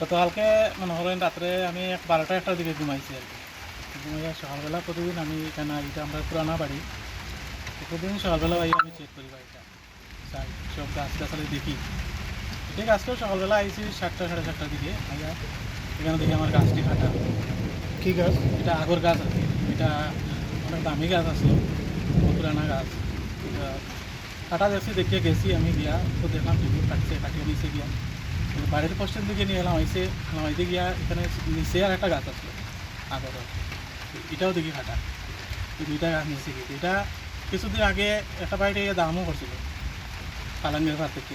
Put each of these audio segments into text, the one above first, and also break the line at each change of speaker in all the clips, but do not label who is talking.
গতকালকে মনে করেন রাত্রে আমি এক বারোটা একটার দিকে ঘুমাইছি আর কি। ঘুমাইয়া সকালবেলা প্রতিদিন আমি এখানে এটা আমরা পুরানা বাড়ি। প্রতিদিন সকালবেলা ভাই আমি চেক করি বাড়িটা। চাই সব গাছ গাছালি দেখি। ঠিক আজকেও সকালবেলা আইছি সাতটা সাড়ে সাতটার দিকে আইয়া এখানে দেখি আমার গাছটি কাটা
কি গাছ?
এটা আগর গাছ কি। এটা অনেক দামি গাছ আছে পুরানা গাছ। এটা কাটা দেখছি দেখিয়ে গেছি আমি গিয়া। তো দেখলাম টিভি কাটছে কাটিয়ে নিচে গিয়া। বাড়ির পশ্চিম দিকে নিয়ে এলাম আইসে নামাইতে গিয়া এখানে নিচে আর একটা গাছ আছে আগর এটাও দেখি কাটা। দুইটা গাছ নিচে গিয়ে। এটা কিছুদিন আগে একটা বাড়িতে দামও করছিল পালাঙ্গের ভাত থেকে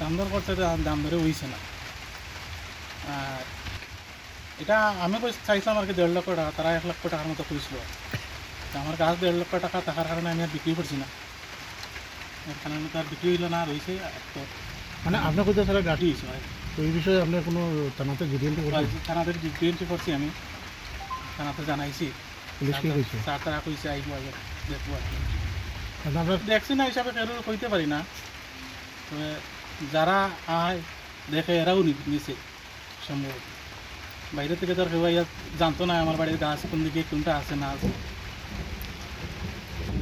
দাম দর করতে দাম- ধরে হইছে না। আর এটা আমি চাইছিলাম আর কি দেড় লক্ষ টাকা, তারা এক লক্ষ টাকার মতো তা আমার গাছ দেড় লক্ষ টাকা থাকার কারণে আমি আর বিক্রি করছি না। এর কারণে তার বিক্রি হইল না রয়েছে তো
মানে আপনার কোথাও তারা
গাঠি ভাই
তো এই বিষয়ে আপনার কোনো থানাতে জিডিএমটি করছে?
থানাদের বিক্রি করছি আমি। থানাতে জানাইছি।
পুলিশ কি কইছে?
স্যার তারা কইছে আইবো আগে দেখব
আপনারা
দেখছি না হিসাবে কেউ কইতে পারি না। তবে যারা আয় দেখে এরাও নিছে সম্ভবত। বাইরে থেকে তো আর কেউ আইয়া জানতো না আমার বাড়ির গাছ কোন দিকে কোনটা আছে না আছে।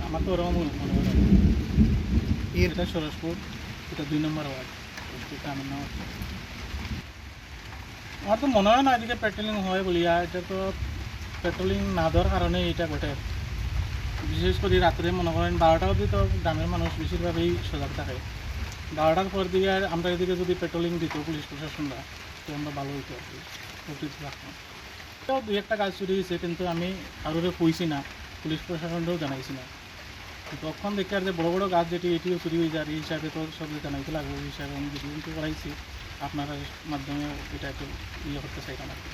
আমার তো ওরকম মনে মনে হয় এটা সরসপুর এটা দুই নম্বর ওয়ার্ড। আমার তো মনে হয় না এদিকে পেট্রোলিং হয় বলিয়া এটা তো পেট্রোলিং না দেওয়ার কারণে এটা ঘটে বিশেষ করে রাত্রে মনে করেন বারোটা অবধি তো গ্রামের মানুষ বেশিরভাগই সজাগ থাকে বারোটার পর দিকে আর আমরা এদিকে যদি পেট্রোলিং দিত পুলিশ প্রশাসনরা তো আমরা ভালো হইতো আর কি উপকৃত থাকতাম তো দুই একটা কাজ চুরি হয়েছে কিন্তু আমি কারোরে কইছি না পুলিশ প্রশাসনকেও জানাইছি না তখন দেখি আর যে বড় বড় গাছ যেটি এটিও চুরি হয়ে যায়, এই হিসাবে তো সব জানাইতে লাগবে এই হিসাবে আমি কিন্তু করাইছি আপনার মাধ্যমে এটা একটু ইয়ে করতে চাই কি।